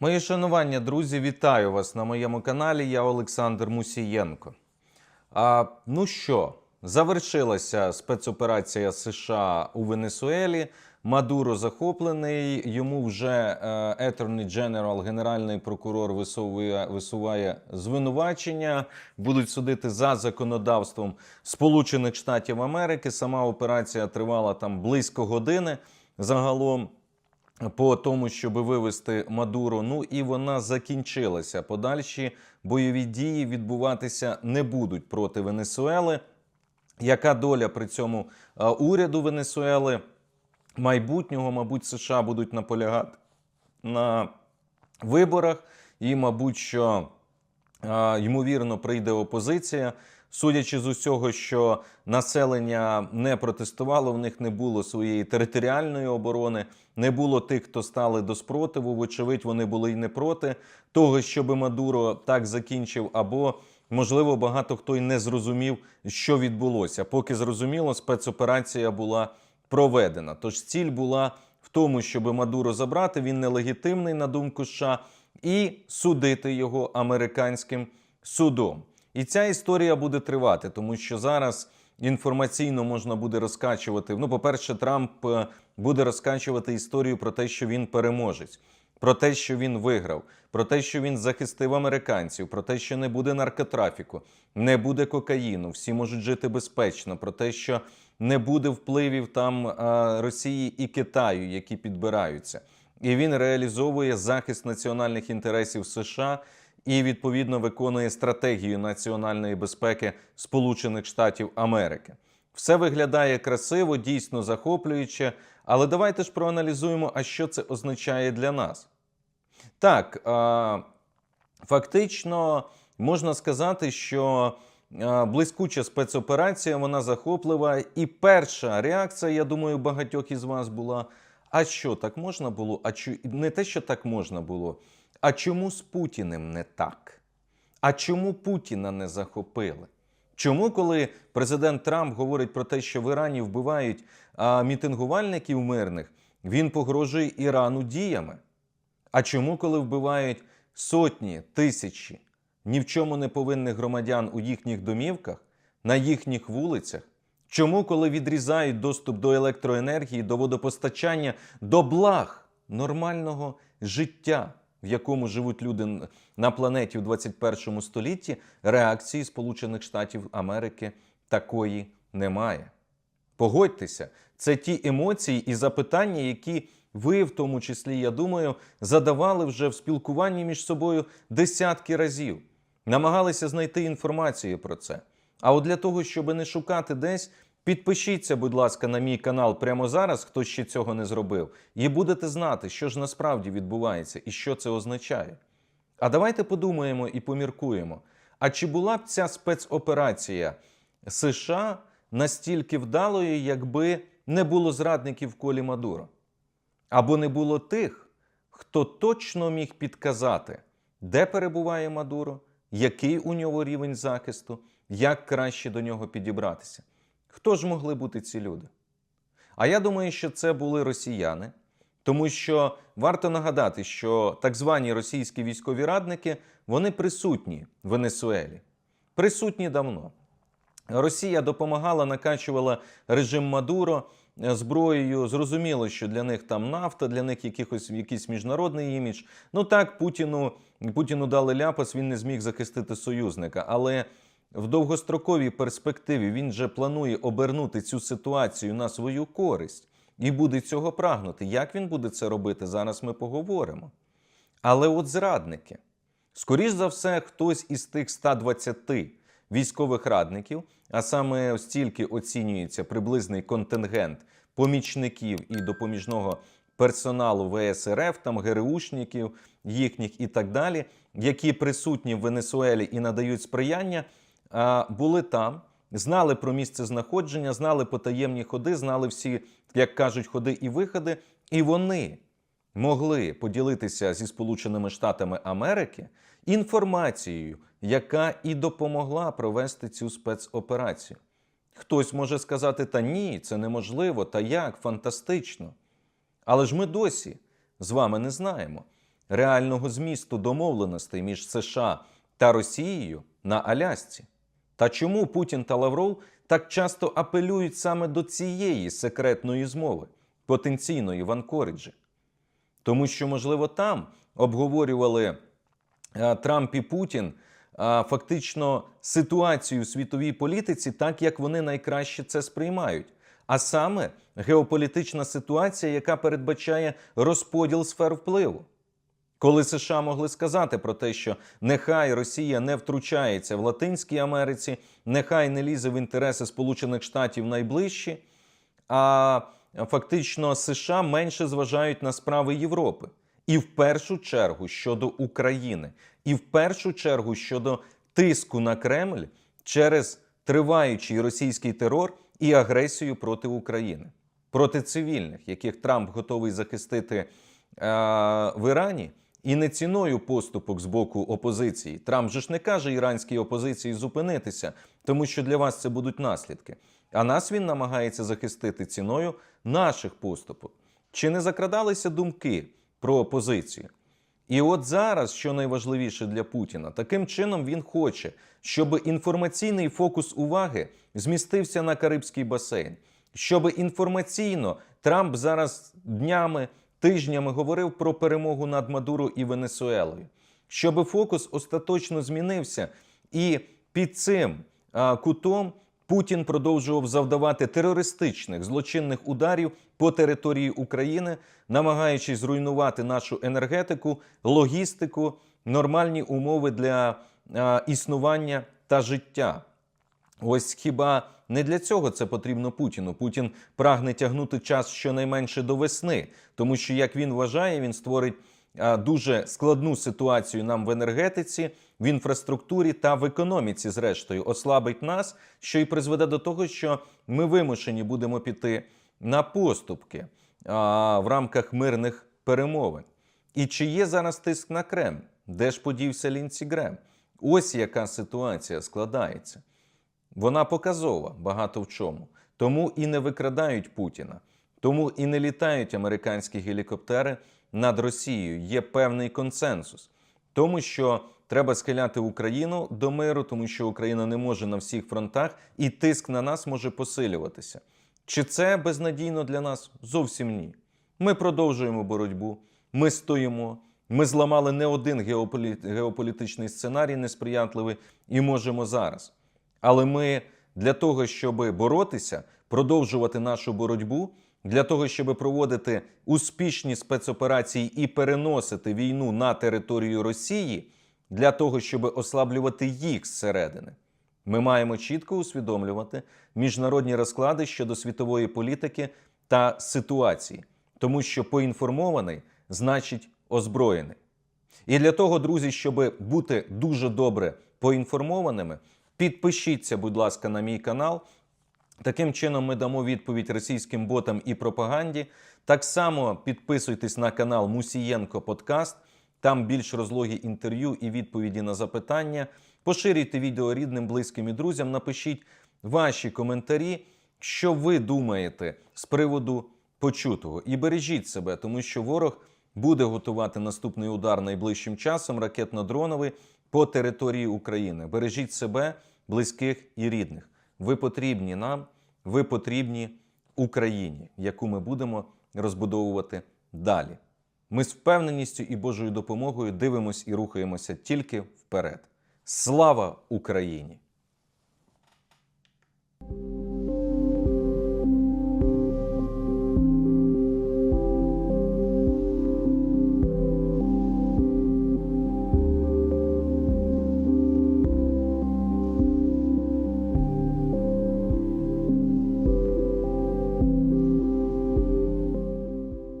Мої шанування, друзі, вітаю вас на моєму каналі. Я Олександр Мусієнко. А, ну що, завершилася спецоперація США у Венесуелі. Мадуро захоплений. Йому вже е, Attorney General, генеральний прокурор, висовує, висуває звинувачення. Будуть судити за законодавством Сполучених Штатів Америки. Сама операція тривала там близько години загалом по тому, щоб вивести Мадуро. Ну і вона закінчилася. Подальші бойові дії відбуватися не будуть проти Венесуели. Яка доля при цьому уряду Венесуели майбутнього, мабуть, США будуть наполягати на виборах, і, мабуть, що ймовірно прийде опозиція. Судячи з усього, що населення не протестувало, в них не було своєї територіальної оборони, не було тих, хто стали до спротиву. Вочевидь, вони були й не проти того, щоб Мадуро так закінчив, або можливо багато хто й не зрозумів, що відбулося. Поки зрозуміло, спецоперація була проведена. Тож ціль була в тому, щоб Мадуро забрати. Він нелегітимний на думку США, і судити його американським судом. І ця історія буде тривати, тому що зараз інформаційно можна буде розкачувати. Ну, по-перше, Трамп е, буде розкачувати історію про те, що він переможець, про те, що він виграв, про те, що він захистив американців, про те, що не буде наркотрафіку, не буде кокаїну, всі можуть жити безпечно, про те, що не буде впливів там е, Росії і Китаю, які підбираються. І він реалізовує захист національних інтересів США і відповідно виконує стратегію національної безпеки Сполучених Штатів Америки. Все виглядає красиво, дійсно захоплююче. Але давайте ж проаналізуємо, а що це означає для нас. Так, фактично можна сказати, що блискуча спецоперація, вона захоплива. І перша реакція, я думаю, багатьох із вас була: а що так можна було? А чу... не те, що так можна було. А чому з Путіним не так? А чому Путіна не захопили? Чому, коли президент Трамп говорить про те, що в Ірані вбивають а, мітингувальників мирних, він погрожує Ірану діями? А чому, коли вбивають сотні, тисячі ні в чому не повинних громадян у їхніх домівках, на їхніх вулицях? Чому, коли відрізають доступ до електроенергії, до водопостачання, до благ нормального життя? В якому живуть люди на планеті в 21 столітті, реакції Сполучених Штатів Америки такої немає. Погодьтеся, це ті емоції і запитання, які ви, в тому числі, я думаю, задавали вже в спілкуванні між собою десятки разів, намагалися знайти інформацію про це. А от для того, щоб не шукати десь, Підпишіться, будь ласка, на мій канал прямо зараз, хто ще цього не зробив, і будете знати, що ж насправді відбувається і що це означає. А давайте подумаємо і поміркуємо: а чи була б ця спецоперація США настільки вдалою, якби не було зрадників в колі Мадуро? Або не було тих, хто точно міг підказати, де перебуває Мадуро, який у нього рівень захисту, як краще до нього підібратися? Хто ж могли бути ці люди? А я думаю, що це були росіяни, тому що варто нагадати, що так звані російські військові радники вони присутні в Венесуелі. Присутні давно. Росія допомагала, накачувала режим Мадуро зброєю. Зрозуміло, що для них там нафта, для них якихось якийсь міжнародний імідж. Ну так, Путіну, Путіну дали ляпас, він не зміг захистити союзника. Але в довгостроковій перспективі він же планує обернути цю ситуацію на свою користь і буде цього прагнути. Як він буде це робити, зараз ми поговоримо. Але от зрадники, скоріш за все, хтось із тих 120 військових радників, а саме стільки оцінюється приблизний контингент помічників і допоміжного персоналу ВСРФ, там ГРУшників їхніх і так далі, які присутні в Венесуелі і надають сприяння були там, знали про місце знаходження, знали потаємні ходи, знали всі, як кажуть, ходи і виходи, і вони могли поділитися зі Сполученими Штатами Америки інформацією, яка і допомогла провести цю спецоперацію. Хтось може сказати, та ні, це неможливо, та як, фантастично. Але ж ми досі з вами не знаємо, реального змісту домовленостей між США та Росією на Алясці? Та чому Путін та Лавров так часто апелюють саме до цієї секретної змови, потенційної в Анкориджі? Тому що, можливо, там обговорювали е, Трамп і Путін е, фактично ситуацію у світовій політиці, так як вони найкраще це сприймають. А саме геополітична ситуація, яка передбачає розподіл сфер впливу. Коли США могли сказати про те, що нехай Росія не втручається в Латинській Америці, нехай не лізе в інтереси Сполучених Штатів найближчі, а фактично США менше зважають на справи Європи. І в першу чергу щодо України, і в першу чергу щодо тиску на Кремль через триваючий російський терор і агресію проти України, проти цивільних, яких Трамп готовий захистити е, в Ірані. І не ціною поступок з боку опозиції. Трамп же ж не каже іранській опозиції зупинитися, тому що для вас це будуть наслідки. А нас він намагається захистити ціною наших поступок. Чи не закрадалися думки про опозицію? І от зараз, що найважливіше для Путіна, таким чином він хоче, щоб інформаційний фокус уваги змістився на Карибський басейн, щоб інформаційно Трамп зараз днями тижнями говорив про перемогу над Мадуро і Венесуелою, щоб фокус остаточно змінився, і під цим а, кутом Путін продовжував завдавати терористичних злочинних ударів по території України, намагаючись зруйнувати нашу енергетику, логістику, нормальні умови для а, існування та життя. Ось хіба не для цього це потрібно Путіну. Путін прагне тягнути час щонайменше до весни, тому що, як він вважає, він створить дуже складну ситуацію нам в енергетиці, в інфраструктурі та в економіці, зрештою, ослабить нас, що й призведе до того, що ми вимушені будемо піти на поступки а, в рамках мирних перемовин. І чи є зараз тиск на Кремль? Де ж подівся Лінці Грем? Ось яка ситуація складається. Вона показова багато в чому. Тому і не викрадають Путіна, тому і не літають американські гелікоптери над Росією. Є певний консенсус, тому що треба схиляти Україну до миру, тому що Україна не може на всіх фронтах, і тиск на нас може посилюватися. Чи це безнадійно для нас? Зовсім ні. Ми продовжуємо боротьбу, ми стоїмо. Ми зламали не один геополі... геополітичний сценарій несприятливий і можемо зараз. Але ми для того, щоб боротися, продовжувати нашу боротьбу, для того, щоб проводити успішні спецоперації і переносити війну на територію Росії, для того, щоб ослаблювати їх зсередини, ми маємо чітко усвідомлювати міжнародні розклади щодо світової політики та ситуації, тому що поінформований значить озброєний. І для того, друзі, щоб бути дуже добре поінформованими. Підпишіться, будь ласка, на мій канал. Таким чином, ми дамо відповідь російським ботам і пропаганді. Так само підписуйтесь на канал Мусієнко Подкаст. Там більш розлогі інтерв'ю і відповіді на запитання. Поширюйте відео рідним, близьким і друзям. Напишіть ваші коментарі, що ви думаєте з приводу почутого. І бережіть себе, тому що ворог буде готувати наступний удар найближчим часом ракетно-дроновий по території України. Бережіть себе, близьких і рідних. Ви потрібні нам, ви потрібні Україні, яку ми будемо розбудовувати далі. Ми з впевненістю і Божою допомогою дивимось і рухаємося тільки вперед. Слава Україні!